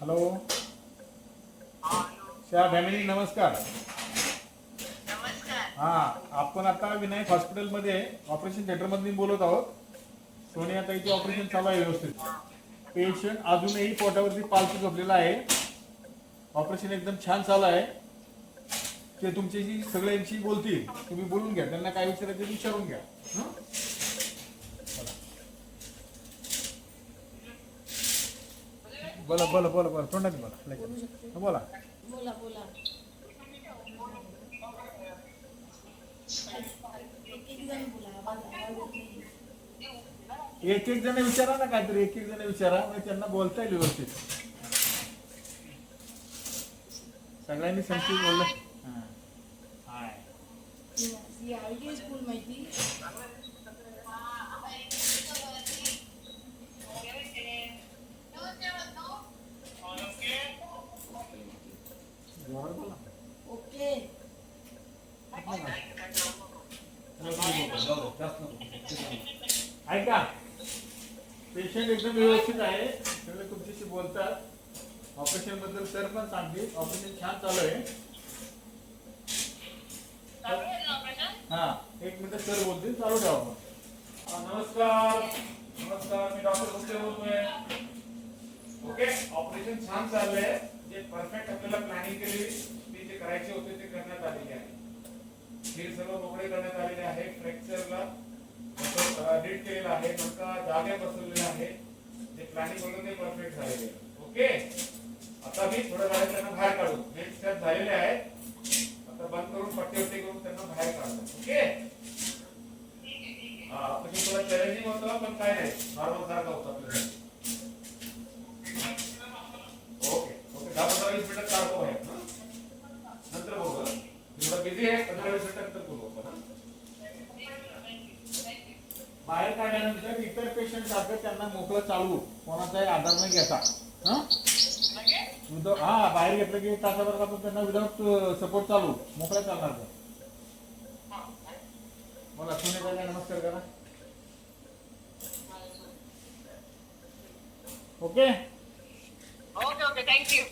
Hello. Shah family नमस्कार. हा आपण आता विनायक हॉस्पिटलमध्ये ऑपरेशन थिएटरमधून बोलत आहोत. सोनिया ताईचं ऑपरेशन चालू आहे व्यवस्थित. पेशंट अजूनही पोटावरती पालथी झोपलेला आहे. ऑपरेशन एकदम छान चालू आहे. ते तुमच्याशी सगळ्यांशी बोलतील. तुम्ही बोलून घ्या. त्यांना काय विचारायचं विचारून घ्या. बोला बोला बोला बोला तोंडात बोला लगेच. बोला बोला बोला एक एक जण विचारा ना काहीतरी एक एक जण विचारा म्हणजे त्यांना बोलता येईल व्यवस्थित सगळ्यांनी संस्कृत बोललं. हाय. स्कूल माहिती जोरात बोला. ओके ऐका. पेशंट एकदम व्यवस्थित आहे. सगळे तुमच्याशी बोलतात. ऑपरेशनबद्दल सर पण सांगतील. ऑपरेशन छान चालू आहे. हा एक मिनिट सर बोलतील. चालू ठेवा नमस्कार. नमस्कार. मी डॉक्टर बोलतोय. ओके ऑपरेशन छान चाललंय. जे परफेक्ट आपल्याला प्लॅनिंग केलेली ते जे करायचे होते ते करण्यात आलेले आहे. हे सर्व मोकळे करण्यात आलेले आहे. फ्रॅक्चरला नीट केलेलं आहे. नका जागे बसवलेले आहे. जे प्लॅनिंग होतं ते परफेक्ट झालेले ओके? आता मी थोड्या वेळात त्यांना बाहेर काढू. नेक्स्ट स्टेप झालेले आहे आता बंद करून पट्टी वट्टी करून त्यांना बाहेर काढतो ओके? हा म्हणजे थोडा चॅलेंजिंग होतं पण काय नाही. नॉर्मल सारखा होतं. आपल्याला ओके ओके दहा पंधरा वीस मिनिटात काढतो बाहेर हं? नंतर बघू हं? मी थोडं बिझी आहे पंधरा वीस मिनिटानंतर बोलू आपण हं? बाहेर काढल्यानंतर इतर पेशंट सारखं त्यांना मोकळं चालू कोणाचाही आधार न घेता. हं? हा बाहेर घेतलं की तासाभरात आपण त्यांना विदाउट सपोर्ट चालू मोकळं चालणार. बोला सुनेताईला नमस्कार करा. ओके? Okay okay thank you